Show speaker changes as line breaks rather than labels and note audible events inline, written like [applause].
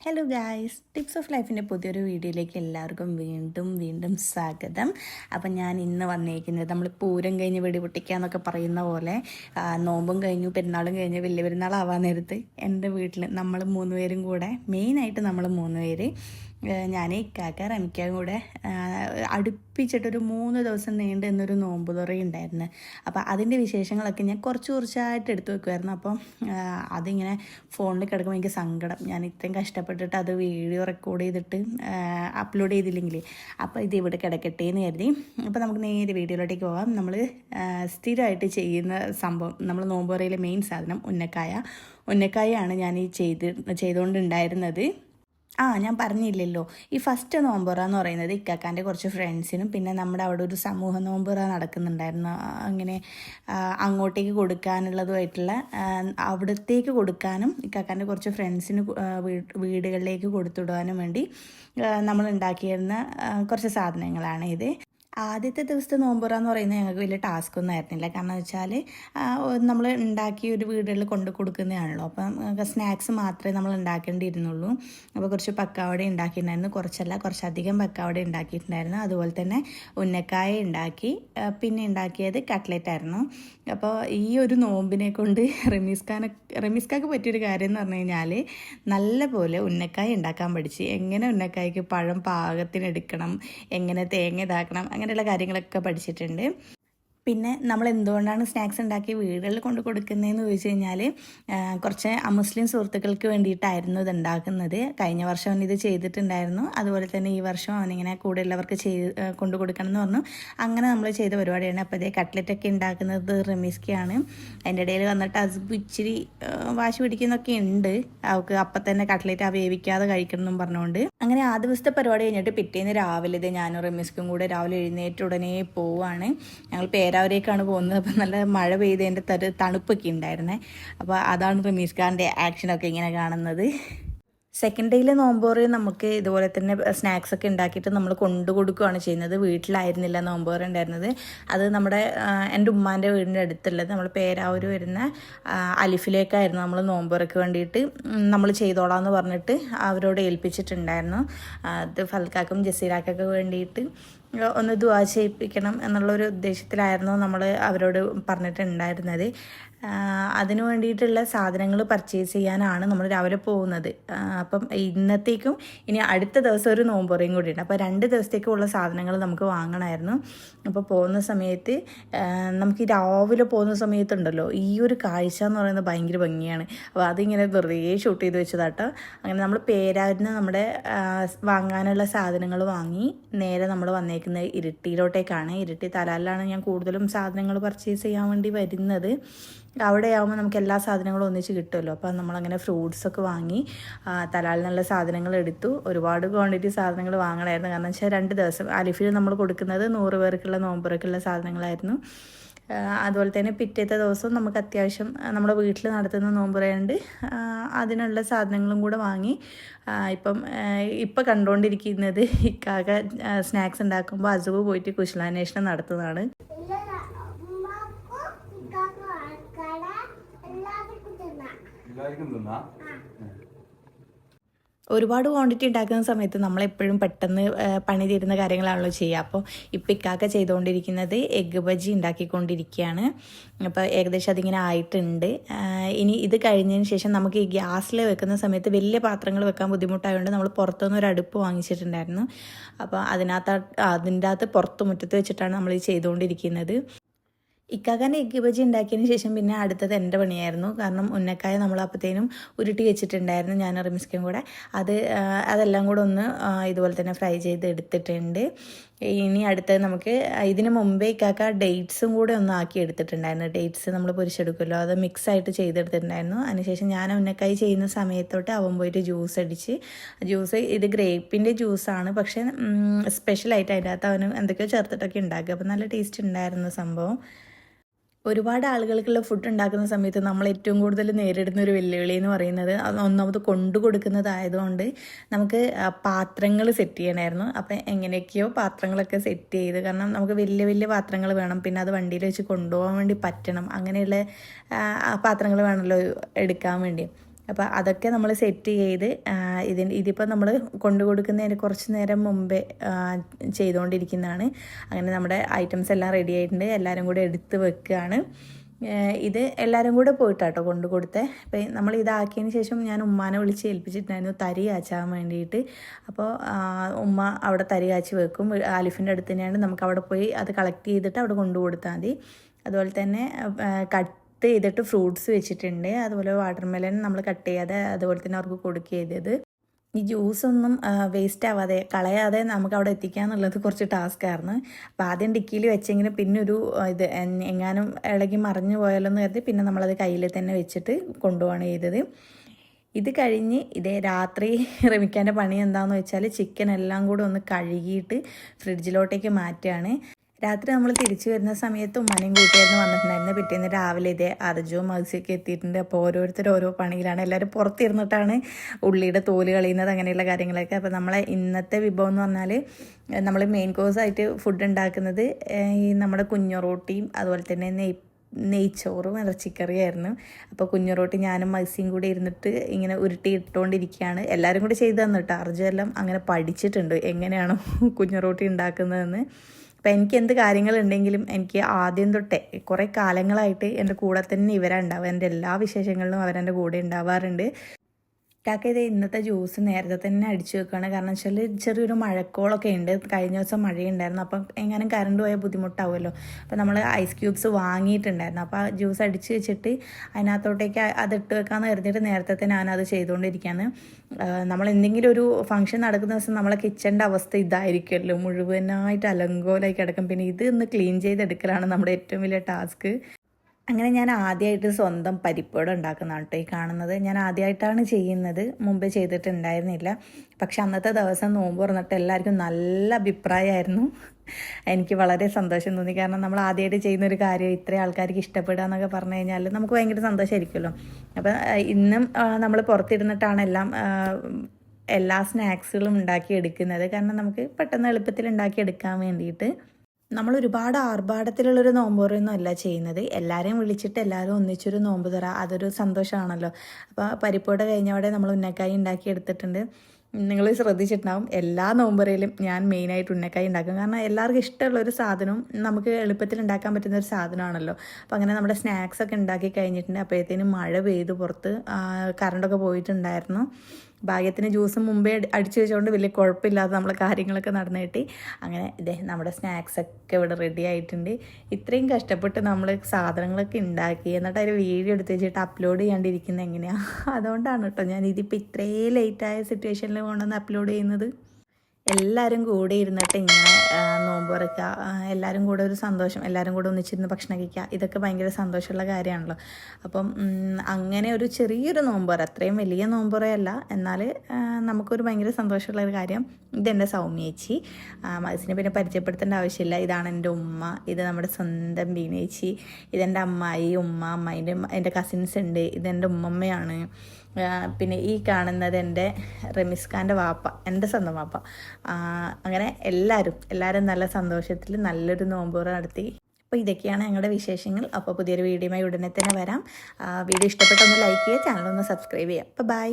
Hello guys tips of ലൈഫിന്റെ പുതിയൊരു വീഡിയോയിലേക്ക് എല്ലാവർക്കും വീണ്ടും വീണ്ടും സ്വാഗതം. അപ്പം ഞാൻ ഇന്ന് വന്നേക്കുന്നത് നമ്മൾ പൂരം കഴിഞ്ഞ് വെടി പൊട്ടിക്കാന്നൊക്കെ പറയുന്ന പോലെ നോമ്പും കഴിഞ്ഞു പെരുന്നാളും കഴിഞ്ഞ് വലിയ പെരുന്നാളാവാൻ നേരത്ത് എന്റെ വീട്ടിൽ നമ്മൾ മൂന്ന് പേരും കൂടെ മെയിനായിട്ട് നമ്മൾ മൂന്ന് പേര് ഞാൻ ഇക്കാക്ക റമിക്കാൻ കൂടെ അടുപ്പിച്ചിട്ടൊരു മൂന്ന് ദിവസം നീണ്ടു എന്നൊരു നോമ്പ് തുറയുണ്ടായിരുന്നു അപ്പോൾ അതിന്റെ വിശേഷങ്ങളൊക്കെ ഞാൻ കുറച്ച് കുറച്ചായിട്ട് എടുത്തു വെക്കുമായിരുന്നു അപ്പം അതിങ്ങനെ ഫോണിൽ കിടക്കുമ്പോൾ എനിക്ക് സങ്കടം. ഞാൻ ഇത്രയും കഷ്ടപ്പെട്ടിട്ട് അത് വീഡിയോ റെക്കോർഡ് ചെയ്തിട്ട് അപ്ലോഡ് ചെയ്തില്ലെങ്കിൽ അപ്പോൾ ഇത് ഇവിടെ കിടക്കട്ടെ എന്ന് കരുതി. അപ്പോൾ നമുക്ക് നേരെ വീഡിയോയിലോട്ടേക്ക് പോകാം. നമ്മൾ സ്ഥിരമായിട്ട് ചെയ്യുന്ന സംഭവം നമ്മൾ നോമ്പ് തുറയിലെ മെയിൻ സാധനം ഉന്നക്കായ. ഉന്നക്കായാണ് ഞാൻ ഈ ചെയ്ത് ചെയ്തുകൊണ്ടുണ്ടായിരുന്നത്. ആ ഞാൻ പറഞ്ഞില്ലല്ലോ. ഈ ഫസ്റ്റ് നോമ്പുറ എന്ന് പറയുന്നത് ഇക്കാക്കാന്റെ കുറച്ച് ഫ്രണ്ട്സിനും പിന്നെ നമ്മുടെ അവിടെ ഒരു സമൂഹ നോമ്പുറ നടക്കുന്നുണ്ടായിരുന്നു. അങ്ങനെ അങ്ങോട്ടേക്ക് കൊടുക്കാനുള്ളതുമായിട്ടുള്ള അവിടത്തേക്ക് കൊടുക്കാനും ഇക്കാക്കാന്റെ കുറച്ച് ഫ്രണ്ട്സിന് വീടുകളിലേക്ക് കൊടുത്തുവിടാനും വേണ്ടി നമ്മൾ ഉണ്ടാക്കിയിരുന്ന കുറച്ച് സാധനങ്ങളാണ് ഇത്. ആദ്യത്തെ ദിവസത്തെ നോമ്പുറ എന്ന് പറയുന്നത് ഞങ്ങൾക്ക് വലിയ ടാസ്ക് ഒന്നും ആയിരുന്നില്ല. കാരണം വെച്ചാൽ നമ്മൾ ഉണ്ടാക്കി ഒരു വീടുകളിൽ കൊണ്ട് കൊടുക്കുന്നതാണല്ലോ. അപ്പം സ്നാക്സ് മാത്രമേ നമ്മൾ ഉണ്ടാക്കേണ്ടിയിരുന്നുള്ളൂ. അപ്പോൾ കുറച്ച് പക്കാവട ഉണ്ടാക്കിയിട്ടുണ്ടായിരുന്നു. കുറച്ചല്ല കുറച്ചധികം പക്കാവട ഉണ്ടാക്കിയിട്ടുണ്ടായിരുന്നു. അതുപോലെ തന്നെ ഉന്നക്കായ ഉണ്ടാക്കി പിന്നെ ഉണ്ടാക്കിയത് കട്ട്ലറ്റ് ആയിരുന്നു. അപ്പോൾ ഈ ഒരു നോമ്പിനെ കൊണ്ട് റമീസ്ഖാനെ റമീസ്ഖാക്ക് പറ്റിയൊരു കാര്യം എന്ന് പറഞ്ഞു കഴിഞ്ഞാൽ നല്ല പോലെ ഉന്നക്കായ ഉണ്ടാക്കാൻ പഠിച്ച് എങ്ങനെ ഉന്നക്കായ്ക്ക് പഴം പാകത്തിനെടുക്കണം എങ്ങനെ തേങ്ങ ഇതാക്കണം അങ്ങനെയുള്ള കാര്യങ്ങളൊക്കെ പഠിച്ചിട്ടുണ്ട്. പിന്നെ നമ്മൾ എന്തുകൊണ്ടാണ് സ്നാക്സ് ഉണ്ടാക്കി വീടുകളിൽ കൊണ്ട് കൊടുക്കുന്നതെന്ന് ചോദിച്ചു കഴിഞ്ഞാൽ കുറച്ച് അമുസ്ലിം സുഹൃത്തുക്കൾക്ക് വേണ്ടിയിട്ടായിരുന്നു ഇത് ഉണ്ടാക്കുന്നത് കഴിഞ്ഞ വർഷം അവൻ ഇത് ചെയ്തിട്ടുണ്ടായിരുന്നു. അതുപോലെ തന്നെ ഈ വർഷം അവനിങ്ങനെ കൂടെയുള്ളവർക്ക് ചെയ്ത് കൊണ്ടു കൊടുക്കണം എന്ന് പറഞ്ഞു. അങ്ങനെ നമ്മൾ ചെയ്ത പരിപാടിയാണ്. അപ്പോൾ ഇതേ കട്ട്ലറ്റൊക്കെ ഉണ്ടാക്കുന്നത് റമീസ്ക്കാണ്. അതിന്റെ ഇടയിൽ വന്നിട്ട് അത് ഇച്ചിരി വാശി പിടിക്കുന്നൊക്കെ ഉണ്ട്. അവൾക്ക് അപ്പം തന്നെ കട്ട്ലറ്റ് ആ വേവിക്കാതെ കഴിക്കണം എന്നും പറഞ്ഞുകൊണ്ട് അങ്ങനെ ആ ദിവസത്തെ പരിപാടി കഴിഞ്ഞിട്ട് പിറ്റേന്ന് രാവിലെ ഇത് ഞാനും റമീസ്ക്കും കൂടെ രാവിലെ എഴുന്നേറ്റ് ഉടനെ പോവാണ്. ഞങ്ങൾ പേരാവരേക്കാണ് പോകുന്നത്. അപ്പം നല്ല മഴ പെയ്തതിന്റെ തരു തണുപ്പൊക്കെ ഉണ്ടായിരുന്നേ. അപ്പോൾ അതാണ് റമീസ് ഖാന്റെ ആക്ഷനൊക്കെ ഇങ്ങനെ കാണുന്നത്. സെക്കൻഡ് ഡേയിലെ നോമ്പോറ് നമുക്ക് ഇതുപോലെ തന്നെ സ്നാക്സ് ഒക്കെ ഉണ്ടാക്കിയിട്ട് നമ്മൾ കൊണ്ടു കൊടുക്കുകയാണ് ചെയ്യുന്നത്. വീട്ടിലായിരുന്നില്ല നോമ്പോറ് ഉണ്ടായിരുന്നത്. അത് നമ്മുടെ എന്റെ ഉമ്മാന്റെ വീടിന്റെ അടുത്തുള്ളത്. നമ്മൾ പേരാവൂർ വരുന്ന അലിഫിലേക്കായിരുന്നു നമ്മൾ നോമ്പോറയ്ക്ക് വേണ്ടിയിട്ട് നമ്മൾ ചെയ്തോളാം എന്ന് പറഞ്ഞിട്ട് അവരോട് ഏൽപ്പിച്ചിട്ടുണ്ടായിരുന്നു. അത് ഫൽക്കാക്കും ജസീറാക്കൊക്കെ വേണ്ടിയിട്ട്. ഒന്ന് ദുവാ ചെയ്യിപ്പിക്കണം എന്നുള്ളൊരു ഉദ്ദേശത്തിലായിരുന്നു നമ്മൾ അവരോട് പറഞ്ഞിട്ടുണ്ടായിരുന്നത്. അതിനു വേണ്ടിയിട്ടുള്ള സാധനങ്ങൾ പർച്ചേസ് ചെയ്യാനാണ് നമ്മൾ രാവിലെ പോകുന്നത്. അപ്പം ഇന്നത്തേക്കും ഇനി അടുത്ത ദിവസം ഒരു നോമ്പുറയും കൂടി ഉണ്ട് അപ്പോൾ രണ്ട് ദിവസത്തേക്കുള്ള സാധനങ്ങൾ നമുക്ക് വാങ്ങണമായിരുന്നു അപ്പോൾ പോകുന്ന സമയത്ത് നമുക്ക് രാവിലെ പോകുന്ന സമയത്തുണ്ടല്ലോ ഈ ഒരു കാഴ്ച എന്ന് പറയുന്നത് ഭയങ്കര ഭംഗിയാണ്. അപ്പോൾ അതിങ്ങനെ വെറുതെ ഷൂട്ട് ചെയ്ത് വെച്ചതാട്ടോ. അങ്ങനെ നമ്മൾ പേരായിരുന്ന നമ്മുടെ വാങ്ങാനുള്ള സാധനങ്ങൾ വാങ്ങി നേരെ നമ്മൾ വന്നേക്കുന്നത് ഇരിട്ടിയിലോട്ടേക്കാണ്. ഇരിട്ടി തലാലിലാണ് ഞാൻ കൂടുതലും സാധനങ്ങൾ പർച്ചേസ് ചെയ്യാൻ വേണ്ടി വരുന്നത്. അവിടെ ആകുമ്പോൾ നമുക്ക് എല്ലാ സാധനങ്ങളും ഒന്നിച്ച് കിട്ടുമല്ലോ. അപ്പം നമ്മളങ്ങനെ ഫ്രൂട്ട്സൊക്കെ വാങ്ങി തലാലിൽ നിന്നുള്ള സാധനങ്ങൾ എടുത്തു. ഒരുപാട് ക്വാണ്ടിറ്റി സാധനങ്ങൾ വാങ്ങണമായിരുന്നു കാരണം വെച്ചാൽ രണ്ട് ദിവസം അലിഫിൽ നമ്മൾ കൊടുക്കുന്നത് നൂറ് പേർക്കുള്ള നോമ്പുറക്കുള്ള സാധനങ്ങളായിരുന്നു. അതുപോലെ തന്നെ പിറ്റേത്തെ ദിവസം നമുക്ക് അത്യാവശ്യം നമ്മുടെ വീട്ടിൽ നടത്തുന്ന നോമ്പുറയുണ്ട് അതിനുള്ള സാധനങ്ങളും കൂടെ വാങ്ങി ഇപ്പം ഇപ്പം കണ്ടുകൊണ്ടിരിക്കുന്നത് ഇക്കാക സ്നാക്സ് ഉണ്ടാക്കുമ്പോൾ അസുഖ പോയിട്ട് കുശലാന്വേഷണം നടത്തുന്നതാണ്.
എല്ലാവർക്കും തിന്നാ.
ഒരുപാട് ക്വാണ്ടിറ്റി ഉണ്ടാക്കുന്ന സമയത്ത് നമ്മളെപ്പോഴും പെട്ടെന്ന് പണി തീരുന്ന കാര്യങ്ങളാണല്ലോ ചെയ്യുക. അപ്പോൾ ഇപ്പം ഇക്കാക്ക ചെയ്തുകൊണ്ടിരിക്കുന്നത് എഗ്ഗ് ബജി ഉണ്ടാക്കിക്കൊണ്ടിരിക്കുകയാണ്. അപ്പോൾ ഏകദേശം അതിങ്ങനെ ആയിട്ടുണ്ട്. ഇനി ഇത് കഴിഞ്ഞതിന് ശേഷം നമുക്ക് ഈ ഗ്യാസിൽ വെക്കുന്ന സമയത്ത് വലിയ പാത്രങ്ങൾ വെക്കാൻ ബുദ്ധിമുട്ടായതുകൊണ്ട് നമ്മൾ പുറത്തുനിന്ന് ഒരു അടുപ്പ് വാങ്ങിച്ചിട്ടുണ്ടായിരുന്നു. അപ്പോൾ അതിനകത്ത് അതിന്റെ അകത്ത് പുറത്ത് മുറ്റത്ത് വെച്ചിട്ടാണ് നമ്മൾ ചെയ്തുകൊണ്ടിരിക്കുന്നത്. ഇക്കാക്കാന്റെ എഗ്ഗ് ബജി ഉണ്ടാക്കിയതിന് ശേഷം പിന്നെ അടുത്തത് എന്റെ പണിയായിരുന്നു. കാരണം ഉന്നക്കായ നമ്മൾ അപ്പത്തേനും ഉരുട്ടി വെച്ചിട്ടുണ്ടായിരുന്നു ഞാൻ റിമിസ്ക്കും കൂടെ. അത് അതെല്ലാം കൂടെ ഒന്ന് ഇതുപോലെ തന്നെ ഫ്രൈ ചെയ്ത് എടുത്തിട്ടുണ്ട്. ഇനി അടുത്തത് നമുക്ക് ഇതിന് മുമ്പേ ഇക്കാക്ക ഡേറ്റ്സും കൂടെ ഒന്ന് ആക്കി എടുത്തിട്ടുണ്ടായിരുന്നു. ഡേറ്റ്സ് നമ്മൾ പൊരിച്ചെടുക്കുമല്ലോ അത് മിക്സ് ആയിട്ട് ചെയ്തെടുത്തിട്ടുണ്ടായിരുന്നു. അതിനുശേഷം ഞാൻ ഉന്നക്കായി ചെയ്യുന്ന സമയത്തോട്ട് അവൻ പോയിട്ട് ജ്യൂസ് അടിച്ച് ജ്യൂസ് ഇത് ഗ്രേപ്പിന്റെ ജ്യൂസാണ് പക്ഷേ സ്പെഷ്യലായിട്ട് അതിന്റെ അകത്ത് അവന് എന്തൊക്കെയോ ചേർത്തിട്ടൊക്കെ ഉണ്ടാക്കുക അപ്പോൾ നല്ല ടേസ്റ്റ് ഉണ്ടായിരുന്നു സംഭവം. ഒരുപാട് ആളുകൾക്കുള്ള ഫുഡ് ഉണ്ടാക്കുന്ന സമയത്ത് നമ്മൾ ഏറ്റവും കൂടുതൽ നേരിടുന്ന ഒരു വെല്ലുവിളി എന്ന് പറയുന്നത് ഒന്നാമത് കൊണ്ടു കൊടുക്കുന്നതായതുകൊണ്ട് നമുക്ക് പാത്രങ്ങൾ സെറ്റ് ചെയ്യണമായിരുന്നു. അപ്പം എങ്ങനെയൊക്കെയോ പാത്രങ്ങളൊക്കെ സെറ്റ് ചെയ്ത് കാരണം നമുക്ക് വലിയ വലിയ പാത്രങ്ങൾ വേണം. പിന്നെ അത് വണ്ടിയിൽ വെച്ച് കൊണ്ടുപോകാൻ വേണ്ടി പറ്റണം. അങ്ങനെയുള്ള പാത്രങ്ങൾ വേണമല്ലോ എടുക്കാൻ വേണ്ടി. അപ്പോൾ അതൊക്കെ നമ്മൾ സെറ്റ് ചെയ്ത് ഇതിന് ഇതിപ്പോൾ നമ്മൾ കൊണ്ടു കൊടുക്കുന്നതിന് കുറച്ച് നേരം മുമ്പേ ചെയ്തുകൊണ്ടിരിക്കുന്നതാണ് അങ്ങനെ നമ്മുടെ ഐറ്റംസ് എല്ലാം റെഡി ആയിട്ടുണ്ട്. എല്ലാവരും കൂടെ എടുത്ത് വെക്കുകയാണ് ഇത് എല്ലാവരും കൂടെ പോയിട്ടാട്ടോ കൊണ്ടു കൊടുത്തേ. അപ്പം നമ്മൾ ഇതാക്കിയതിന് ശേഷം ഞാൻ ഉമ്മാനെ വിളിച്ച് ഏൽപ്പിച്ചിട്ടുണ്ടായിരുന്നു തരി കാച്ചാൻ വേണ്ടിയിട്ട്. അപ്പോൾ ഉമ്മ അവിടെ തരി കാച്ചി വെക്കും. ആലിഫിന്റെ അടുത്ത് തന്നെയാണ്. നമുക്ക് അവിടെ പോയി അത് കളക്ട് ചെയ്തിട്ട് അവിടെ കൊണ്ടു കൊടുത്താൽ മതി. അതുപോലെ തന്നെ കട്ട് ചെയ്തിട്ട് ഫ്രൂട്ട്സ് വെച്ചിട്ടുണ്ട്. അതുപോലെ വാട്ടർ മെലൺ നമ്മൾ കട്ട് ചെയ്യാതെ അതുപോലെ തന്നെ അവർക്ക് കൊടുക്കുക ചെയ്തത് ഈ ജ്യൂസൊന്നും വേസ്റ്റ് ആവാതെ കളയാതെ നമുക്ക് അവിടെ എത്തിക്കുക എന്നുള്ളത് കുറച്ച് ടാസ്ക് ആയിരുന്നു. അപ്പോൾ ആദ്യം ഡിക്കിയിൽ വെച്ചെങ്കിലും പിന്നെ ഒരു ഇത് എങ്ങാനും ഇളകി മറിഞ്ഞു പോയാലോ എന്ന് കരുതി പിന്നെ നമ്മളത് കയ്യിൽ തന്നെ വെച്ചിട്ട് കൊണ്ടുപോവാണ് ചെയ്തത്. ഇത് കഴിഞ്ഞ് ഇതേ രാത്രി റമിക്കാന്റെ പണി എന്താണെന്ന് വെച്ചാൽ ചിക്കൻ എല്ലാം കൂടെ ഒന്ന് കഴുകിയിട്ട് ഫ്രിഡ്ജിലോട്ടേക്ക് മാറ്റുകയാണ് രാത്രി നമ്മൾ തിരിച്ചു വരുന്ന സമയത്ത് ഉമ്മനെയും കൂട്ടിയായിരുന്നു വന്നിട്ടുണ്ടായിരുന്നു. പിറ്റേന്ന് രാവിലെ ഇതേ അർജുവും മത്സ്യമൊക്കെ എത്തിയിട്ടുണ്ട്. അപ്പോൾ ഓരോരുത്തർ ഓരോ പണിയിലാണ്. എല്ലാവരും പുറത്തിരുന്നിട്ടാണ് ഉള്ളിയുടെ തോൽ കളയുന്നത് അങ്ങനെയുള്ള കാര്യങ്ങളൊക്കെ. അപ്പോൾ നമ്മളെ ഇന്നത്തെ വിഭവം എന്ന് പറഞ്ഞാൽ നമ്മൾ മെയിൻ കോഴ്സായിട്ട് ഫുഡ് ഉണ്ടാക്കുന്നത് ഈ നമ്മുടെ കുഞ്ഞുറോട്ടിയും അതുപോലെ തന്നെ നെയ് നെയ്ച്ചോറും ഇറച്ചിക്കറിയായിരുന്നു. അപ്പോൾ കുഞ്ഞുറോട്ടി ഞാനും മത്സ്യം കൂടി ഇരുന്നിട്ട് ഇങ്ങനെ ഉരുട്ടി ഇട്ടുകൊണ്ടിരിക്കുകയാണ് എല്ലാവരും കൂടി ചെയ്തു തന്നു കേട്ടോ അർജു എല്ലാം അങ്ങനെ പഠിച്ചിട്ടുണ്ട്. എങ്ങനെയാണോ കുഞ്ഞുറോട്ടി ഉണ്ടാക്കുന്നതെന്ന്. അപ്പം എനിക്ക് എന്ത് കാര്യങ്ങളുണ്ടെങ്കിലും എനിക്ക് ആദ്യം തൊട്ടേ കുറേ കാലങ്ങളായിട്ട് എന്റെ കൂടെ തന്നെ ഇവരാണ് ഉണ്ടാവുക. എന്റെ എല്ലാ വിശേഷങ്ങളിലും അവരെന്റെ കൂടെ ഉണ്ടാവാറുണ്ട്. കാക്ക ഇത് ഇന്നത്തെ ജ്യൂസ് നേരത്തെ തന്നെ അടിച്ചു വെക്കുകയാണ് കാരണം വെച്ചാൽ ചെറിയൊരു മഴക്കോളൊക്കെ ഉണ്ട് കഴിഞ്ഞ ദിവസം മഴയുണ്ടായിരുന്നു. അപ്പം എങ്ങാനും കറണ്ട് പോയാൽ ബുദ്ധിമുട്ടാവുമല്ലോ. അപ്പം നമ്മൾ ഐസ് ക്യൂബ്സ് വാങ്ങിയിട്ടുണ്ടായിരുന്നു. അപ്പോൾ ആ ജ്യൂസ് അടിച്ച് വെച്ചിട്ട് അതിനകത്തോട്ടേക്ക് അത് ഇട്ട് വെക്കാമെന്ന് കരുതിയിട്ട് നേരത്തെ തന്നെ ഞാനത് ചെയ്തുകൊണ്ടിരിക്കുകയാണ് നമ്മൾ എന്തെങ്കിലും ഒരു ഫംഗ്ഷൻ നടക്കുന്ന ദിവസം നമ്മളെ കിച്ചന്റെ അവസ്ഥ ഇതായിരിക്കുമല്ലോ. മുഴുവനായിട്ട് അലങ്കോലായി കിടക്കും. പിന്നെ ഇത് ഒന്ന് ക്ലീൻ ചെയ്തെടുക്കലാണ് നമ്മുടെ ഏറ്റവും വലിയ ടാസ്ക് അങ്ങനെ ഞാൻ ആദ്യമായിട്ട് സ്വന്തം പരിപ്പുവട ഉണ്ടാക്കുന്നതാണ് കേട്ടോ ഈ കാണുന്നത്. ഞാൻ ആദ്യമായിട്ടാണ് ചെയ്യുന്നത്. മുമ്പ് ചെയ്തിട്ടുണ്ടായിരുന്നില്ല. പക്ഷെ അന്നത്തെ ദിവസം നോമ്പ് തുറന്നിട്ട് എല്ലാവർക്കും നല്ല അഭിപ്രായമായിരുന്നു. എനിക്ക് വളരെ സന്തോഷം തോന്നി. കാരണം നമ്മൾ ആദ്യമായിട്ട് ചെയ്യുന്ന ഒരു കാര്യം ഇത്രയും ആൾക്കാർക്ക് ഇഷ്ടപ്പെടുക എന്നൊക്കെ പറഞ്ഞു കഴിഞ്ഞാൽ നമുക്ക് ഭയങ്കര സന്തോഷമായിരിക്കുമല്ലോ. അപ്പം ഇന്നും നമ്മൾ പുറത്തിരുന്നിട്ടാണ് എല്ലാം എല്ലാ സ്നാക്സുകളും ഉണ്ടാക്കി എടുക്കുന്നത് കാരണം നമുക്ക് പെട്ടെന്ന് എളുപ്പത്തിൽ ഉണ്ടാക്കി എടുക്കാൻ വേണ്ടിയിട്ട് നമ്മൾ ഒരുപാട് ആർഭാടത്തിലുള്ളൊരു നോമ്പ് തുറയൊന്നും അല്ല ചെയ്യുന്നത്. എല്ലാവരെയും വിളിച്ചിട്ട് എല്ലാവരും ഒന്നിച്ചൊരു നോമ്പ് തുറ. അതൊരു സന്തോഷമാണല്ലോ. അപ്പോൾ പരിപ്പോടെ കഴിഞ്ഞവിടെ നമ്മൾ ഉന്നക്കായി ഉണ്ടാക്കി എടുത്തിട്ടുണ്ട്. നിങ്ങൾ ശ്രദ്ധിച്ചിട്ടുണ്ടാവും. എല്ലാ നോമ്പുറയിലും ഞാൻ മെയിനായിട്ട് ഉന്നക്കായി ഉണ്ടാക്കും. കാരണം എല്ലാവർക്കും ഇഷ്ടമുള്ള ഒരു സാധനവും നമുക്ക് എളുപ്പത്തിൽ ഉണ്ടാക്കാൻ പറ്റുന്ന ഒരു സാധനമാണല്ലോ. അപ്പോൾ അങ്ങനെ നമ്മുടെ സ്നാക്സ് ഒക്കെ ഉണ്ടാക്കി കഴിഞ്ഞിട്ടുണ്ട്. അപ്പോഴത്തേനും മഴ പെയ്തു പുറത്ത് കറണ്ടൊക്കെ പോയിട്ടുണ്ടായിരുന്നു. ഭാഗ്യത്തിന് ജ്യൂസ് മുമ്പേ അടി- അടിച്ചു വെച്ചുകൊണ്ട് വലിയ കുഴപ്പമില്ലാതെ നമ്മൾ കാര്യങ്ങളൊക്കെ നടന്നു കിട്ടി. അങ്ങനെ ഇതേ നമ്മുടെ സ്നാക്സ് ഒക്കെ ഇവിടെ റെഡി ആയിട്ടുണ്ട്. ഇത്രയും കഷ്ടപ്പെട്ട് നമ്മൾ സാധനങ്ങളൊക്കെ ഉണ്ടാക്കി. എന്നിട്ട് അതിൽ വീഡിയോ എടുത്ത് വെച്ചിട്ട് അപ്ലോഡ് ചെയ്യാണ്ടിരിക്കുന്നത് എങ്ങനെയാണ് [laughs] അതുകൊണ്ടാണ് കേട്ടോ ഞാൻ ഇതിപ്പോൾ ഇത്രയും ലേറ്റായ സിറ്റുവേഷനിൽ കൊണ്ടുവന്ന് അപ്ലോഡ് ചെയ്യുന്നത്. എല്ലാവരും കൂടെ ഇരുന്നിട്ട് ഇങ്ങനെ നോമ്പ് തുറക്കുക എല്ലാവരും കൂടെ ഒരു സന്തോഷം എല്ലാവരും കൂടെ ഒന്നിച്ചിരുന്ന് ഭക്ഷണം കഴിക്കുക ഇതൊക്കെ ഭയങ്കര സന്തോഷമുള്ള കാര്യമാണല്ലോ. അപ്പം അങ്ങനെ ഒരു ചെറിയൊരു നോമ്പുറ അത്രയും വലിയ നോമ്പുറയല്ല എന്നാൽ നമുക്കൊരു ഭയങ്കര സന്തോഷമുള്ള ഒരു കാര്യം ഇതെന്റെ സൗമ്യേച്ചി മനസ്സിനെ പിന്നെ പരിചയപ്പെടുത്തേണ്ട ആവശ്യമില്ല. ഇതാണ് എന്റെ ഉമ്മ ഇത് നമ്മുടെ സ്വന്തം ബീനേച്ചി ഇതെന്റെ അമ്മായി ഉമ്മ അമ്മായിന്റെ എന്റെ കസിൻസ് ഉണ്ട് ഇതെന്റെ ഉമ്മമ്മയാണ്. പിന്നെ ഈ കാണുന്നത് എന്റെ റമീസ് ഖാന്റെ വാപ്പ എന്റെ സ്വന്തം വാപ്പ. അങ്ങനെ എല്ലാവരും എല്ലാവരും നല്ല സന്തോഷത്തിൽ നല്ലൊരു നോമ്പുറ നടത്തി. അപ്പോൾ ഇതൊക്കെയാണ് ഞങ്ങളുടെ വിശേഷങ്ങൾ. അപ്പോൾ പുതിയൊരു വീഡിയോയുമായി ഉടനെ തന്നെ വരാം. വീഡിയോ ഇഷ്ടപ്പെട്ടൊന്ന് ലൈക്ക് ചെയ്യുക ചാനൽ ഒന്ന് സബ്സ്ക്രൈബ് ചെയ്യുക. അപ്പോൾ ബൈ